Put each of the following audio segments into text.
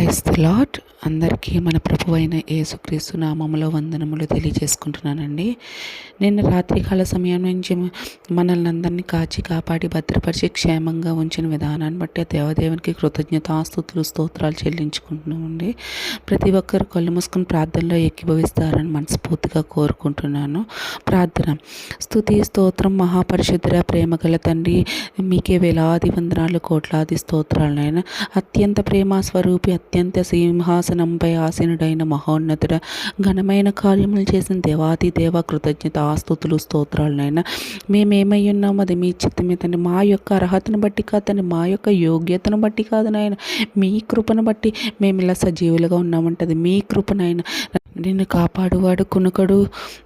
Price the lot అందరికీ మన ప్రభు అయిన యేసుక్రీస్తు నామములో వందనములు తెలియజేసుకుంటున్నానండి. నిన్న రాత్రికాల సమయం నుంచి మనల్ని అందరినీ కాచి కాపాడి భద్రపరిచి క్షేమంగా ఉంచిన విధానాన్ని బట్టి దేవదేవునికి కృతజ్ఞతాస్తుతులు స్తోత్రాలు చెల్లించుకుంటున్నామండి. ప్రతి ఒక్కరు కళ్ళు మూసుకుని ప్రార్థనలో ఎక్కిభవిస్తారని మనస్ఫూర్తిగా కోరుకుంటున్నాను. ప్రార్థన. స్థుతి స్తోత్రం మహాపరిశుద్ధ ప్రేమ గల తండ్రి మీకే వేలాది వందనాలు కోట్లాది స్తోత్రాలనైనా అత్యంత ప్రేమ స్వరూపి అత్యంత సింహాసనంపై ఆసీనుడైన మహోన్నతుడ ఘనమైన కార్యములు చేసిన దేవాది దేవ కృతజ్ఞత ఆస్తుతులు స్తోత్రాలనైనా మేమేమై ఉన్నాం అది మీ చిత్తమే తండ్రి మా యొక్క అర్హతను బట్టి కాదండి మా యొక్క యోగ్యతను బట్టి కాదు నాయన. మీ కృపను బట్టి మేము ఇలా సజీవులుగా ఉన్నామంటది మీ కృపనైనా. నిన్ను కాపాడువాడు కునుకడు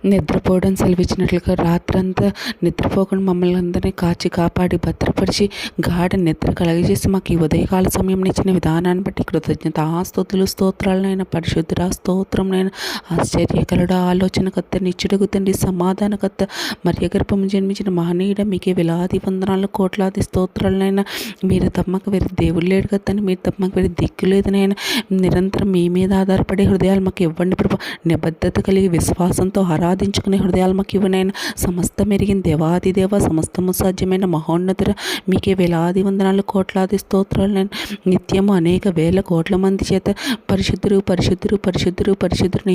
నిద్రపోవడం సెలవిచ్చినట్లుగా రాత్రంతా నిద్రపోకుండా మమ్మల్ని అందరినీ కాచి కాపాడి భద్రపరిచి గాఢ నిద్ర కలగజేసి మాకు ఈ ఉదయకాల సమయం ఇచ్చిన విధానాన్ని బట్టి కృతజ్ఞత ఆస్తుతులు స్తోత్రాలనైనా పరిశుద్ధుర స్తోత్రంనైనా ఆశ్చర్యకరుడు ఆలోచనకర్త నిచ్చుడుగు తండ్రి సమాధానకర్త మర్యగర్భం జన్మించిన మహనీయుడ మీకే విలాది వందనాలు కోట్లాది స్తోత్రాలనైనా మీరు తమ్మకు వేరే దేవుడు లేడు కదండి మీరు తమ్మకు వేరే దిక్కు లేదనైనా నిరంతరం మీ మీద ఆధారపడే హృదయాలు మాకు ఇవ్వండి ప్రభు. నిబద్ధత కలిగి విశ్వాసంతో ఆరాధించుకునే హృదయాలు మాకు ఇవ్వనైనా. సమస్తం ఎరిగిన దేవాదిదేవ సమస్తము సాధ్యమైన మహోన్నతుర మీకే వేలాది వందనాలు కోట్లాది స్తోత్రాలు నేను నిత్యము అనేక వేల కోట్ల మంది చేత పరిశుద్ధుడు పరిశుద్ధుడు పరిశుద్ధుడు పరిశుద్ధుని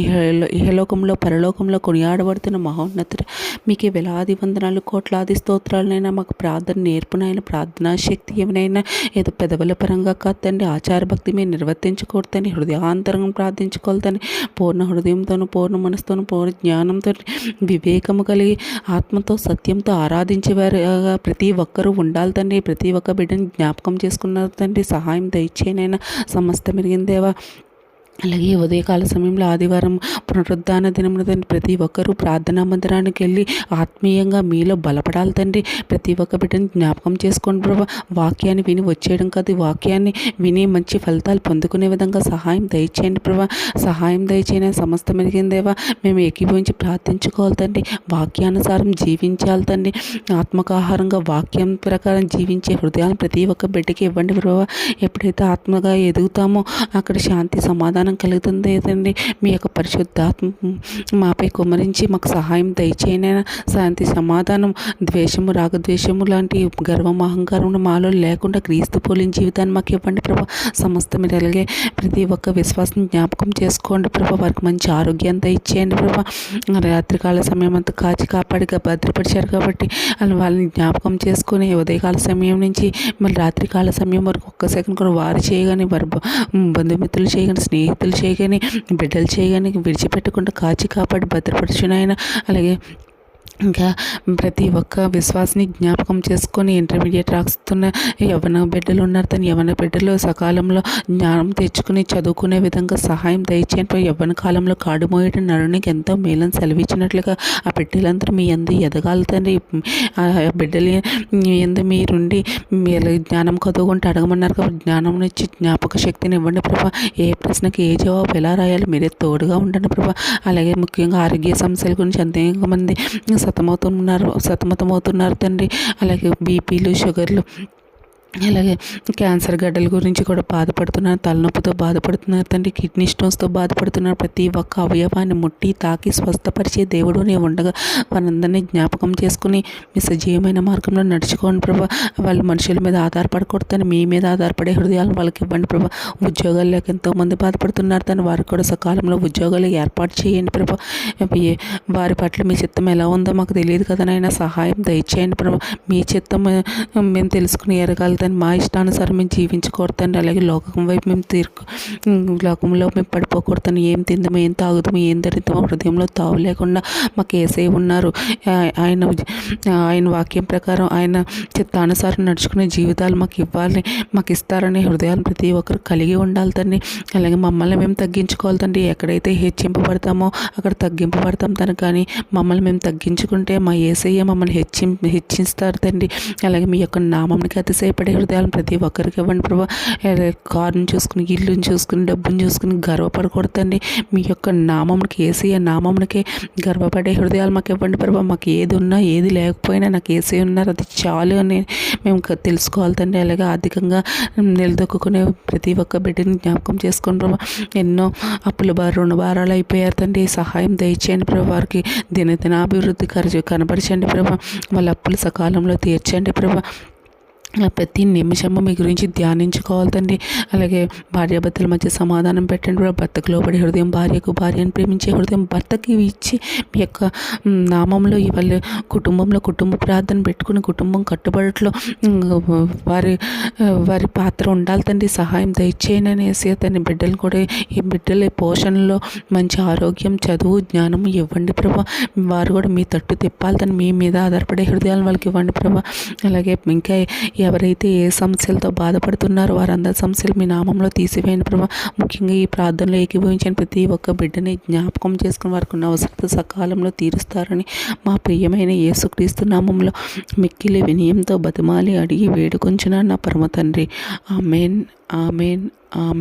ఇహలోకంలో పరలోకంలో కొనియాడబడుతున్న మహోన్నతుడు మీకే వేలాది వందనాలు కోట్లాది స్తోత్రాలనైనా. మాకు ప్రార్థన నేర్పునైనా ప్రార్థనా శక్తి ఏమైనా ఏదో పెదవుల పరంగా కాదండి ఆచార భక్తి మీరు నిర్వర్తించకూడదని హృదయాంతరంగం ప్రార్థించుకోవాలని పూర్ణ హృదయంతోను పూర్ణ మనసుతోను పూర్ణ జ్ఞానంతో వివేకము కలిగి ఆత్మతో సత్యంతో ఆరాధించేవారు ప్రతి ఒక్కరూ ఉండాలి తండ్రి. ప్రతి ఒక్క బిడ్డని జ్ఞాపకం చేసుకున్నారు తండ్రి. సహాయం దయచేనైనా సమస్త మెరిగిందేవా అలాగే ఉదయకాల సమయంలో ఆదివారం పునరుద్ధాన దినమున తండ్రి ప్రతి ఒక్కరూ ప్రార్థనా మందిరానికి వెళ్ళి ఆత్మీయంగా మీలో బలపడాలి తండ్రి. ప్రతి ఒక్క బిడ్డని జ్ఞాపకం చేసుకోండి ప్రభా. వాక్యాన్ని విని వచ్చేయడం కాదు. వాక్యాన్ని విని మంచి ఫలితాలు పొందుకునే విధంగా సహాయం దయచేయండి ప్రభా. సహాయం దయచేయని సమస్త మెరిగిందేవా మేము ఏకీభవించి ప్రార్థించుకోవాలి తండ్రి. వాక్యానుసారం జీవించాలి తండ్రి. ఆత్మకాహారంగా వాక్యం ప్రకారం జీవించే హృదయాలు ప్రతి ఒక్క బిడ్డకి ఇవ్వండి ప్రభా. ఎప్పుడైతే ఆత్మగా ఎదుగుతామో అక్కడ శాంతి సమాధానం కలుగుతుంది ఏదండి మీ యొక్క పరిశుద్ధాత్మ మాపై కుమరించి మాకు సహాయం దయచేయన శాంతి సమాధానం ద్వేషము రాగద్వేషము లాంటి గర్వం అహంకారం మాలో లేకుండా క్రీస్తు పోలిన జీవితాన్ని మాకు ఇవ్వండి ప్రభా. సమస్త మీరు అలాగే ప్రతి ఒక్క విశ్వాసం జ్ఞాపకం చేసుకోండి ప్రభా. వారికి మంచి ఆరోగ్యంతో దయచేయండి ప్రభా. రాత్రికాల సమయం అంతా కాచి కాపాడిగా భద్రపరిచారు కాబట్టి వాళ్ళు వాళ్ళని జ్ఞాపకం చేసుకుని ఉదయకాల సమయం నుంచి మళ్ళీ రాత్రికాల సమయం వరకు ఒక్క సెకండ్ కూడా వారు చేయగానే వారు బంధుమిత్రులు చేయగానే స్నేహితులు చేయగానే బిడ్డలు చేయగానే విడిచిపెట్టకుండా కాచి కాపాడి భద్రపరచునైనా అలాగే ఇంకా ప్రతి ఒక్క విశ్వాసని జ్ఞాపకం చేసుకొని ఇంటర్మీడియట్ రాస్తున్న యవన బిడ్డలు ఉన్నారు. తను యవన బిడ్డలు సకాలంలో జ్ఞానం తెచ్చుకుని చదువుకునే విధంగా సహాయం దయచేయండి. యవ్వన కాలంలో కాడు మోయడం నరునికి ఎంతో మేలను సెలవిచ్చినట్లుగా ఆ బిడ్డలందరూ మీ ఎందు ఎదగాలి తండ్రి. ఆ బిడ్డలు మీ అందు మీరుండి మీరు జ్ఞానం చదువుకుంటే అడగమన్నారు కాబట్టి జ్ఞానం నుంచి జ్ఞాపక శక్తిని ఇవ్వండి ప్రభా. ఏ ప్రశ్నకి ఏ జవాబు ఎలా రాయాలి మీరే తోడుగా ఉండండి ప్రభా. అలాగే ముఖ్యంగా ఆరోగ్య సమస్యల గురించి అనేక మంది సతమవుతున్నారు సతమతమవుతున్నారు తండ్రి. అలాగే బీపీలు షుగర్లు అలాగే క్యాన్సర్ గడ్డల గురించి కూడా బాధపడుతున్నారు తలనొప్పితో బాధపడుతున్నారు తండ్రి కిడ్నీ స్టోన్స్తో బాధపడుతున్నారు. ప్రతి ఒక్క అవయవాన్ని ముట్టి తాకి స్వస్థపరిచే దేవుడు నేను ఉండగా వారందరినీ జ్ఞాపకం చేసుకుని మీ సజీవమైన మార్గంలో నడుచుకోండి ప్రభా. వాళ్ళు మనుషుల మీద ఆధారపడకూడదని మీ మీద ఆధారపడే హృదయాలను వాళ్ళకి ఇవ్వండి ప్రభా. ఉద్యోగాలు లేక ఎంతోమంది బాధపడుతున్నారు తను వారికి కూడా సకాలంలో ఉద్యోగాలు ఏర్పాటు చేయండి ప్రభా. వారి పట్ల మీ చిత్తం ఎలా ఉందో మాకు తెలియదు కదా నాయన. సహాయం దయచేయండి ప్రభా. మీ చిత్తం మేము తెలుసుకుని ఎరగాలి తను మా ఇష్టానుసారం మేము జీవించకూడదని అలాగే లోకం వైపు మేము తీర్కు లోకంలో మేము పడిపోకూడదని ఏం తిందామో ఏం తాగుదామో ఏం ధరిద్దామో హృదయంలో తావు లేకుండా మాకు ఏసై ఉన్నారు. ఆయన ఆయన వాక్యం ప్రకారం ఆయన చిత్తానుసారం నడుచుకునే జీవితాలు మాకు ఇవ్వాలి మాకు ఇస్తారనే హృదయాలు ప్రతి ఒక్కరు కలిగి ఉండాలి తండ్రి. అలాగే మమ్మల్ని మేము తగ్గించుకోవాలి తండ్రి. ఎక్కడైతే హెచ్చింపబడతామో అక్కడ తగ్గింపబడతాం తను కానీ మమ్మల్ని మేము తగ్గించుకుంటే మా ఏసయ్య మమ్మల్ని హెచ్చి హెచ్చిస్తారు తండ్రి. అలాగే మీ యొక్క నామంకి అతిశయపడి గర్వపడే హృదయాలను ప్రతి ఒక్కరికి ఇవ్వండి ప్రభా. కారుని చూసుకుని ఇల్లుని చూసుకుని డబ్బుని చూసుకుని గర్వపడకూడదండి. మీ యొక్క నామమునికి ఏసీ నామమునికే గర్వపడే హృదయాలు మాకు ఇవ్వండి ప్రభా. మాకు ఏది ఉన్నా ఏది లేకపోయినా నాకు ఏసీ ఉన్నారు అది చాలు అని మేము తెలుసుకోవాలి తండ్రి. అలాగే ఆర్థికంగా నిలదొక్కునే ప్రతి ఒక్క బిడ్డని జ్ఞాపకం చేసుకుని ప్రభా ఎన్నో అప్పుల బారు రుణ భారాలు అయిపోయారు తండ్రి. సహాయం దయచేయండి ప్రభా. వారికి దినదినాభివృద్ధి ఖర్చు కనపరచండి ప్రభా. వాళ్ళ అప్పులు సకాలంలో తీర్చండి ప్రభా. ప్రతి నిమిషము మీ గురించి ధ్యానించుకోవాలి తండ్రి. అలాగే భార్యాభర్తల మధ్య సమాధానం పెట్టండి. కూడా భర్తకు లోబడి హృదయం భార్యకు భార్యను ప్రేమించే హృదయం భర్తకి ఇచ్చి మీ యొక్క నామంలో ఇవాళ కుటుంబంలో కుటుంబ ప్రార్థన పెట్టుకుని కుటుంబం కట్టుబడట్లో వారి వారి పాత్ర ఉండాలి తండ్రి. సహాయం దయచేయని అనేసి తన బిడ్డలు కూడా ఈ బిడ్డల పోషణలో మంచి ఆరోగ్యం చదువు జ్ఞానం ఇవ్వండి ప్రభా. వారు కూడా మీ తట్టు తిప్పాలి తను మీ మీద ఆధారపడే హృదయాలు వాళ్ళకి ఇవ్వండి ప్రభా. అలాగే ఇంకా ఎవరైతే ఏ సమస్యలతో బాధపడుతున్నారో వారందరి సమస్యలు మీ నామంలో తీసివేయండి ప్రభా. ముఖ్యంగా ఈ ప్రార్థనలో ఏకీభవించిన ప్రతి ఒక్క బిడ్డని జ్ఞాపకం చేసుకుని వారికి ఉన్న అవసరత సకాలంలో తీరుస్తారని మా ప్రియమైన యేసుక్రీస్తు నామంలో మిక్కిలి వినయంతో బతిమాలి అడిగి వేడుకొంచున్నాను నా పరమ తండ్రి. Amen amen amen.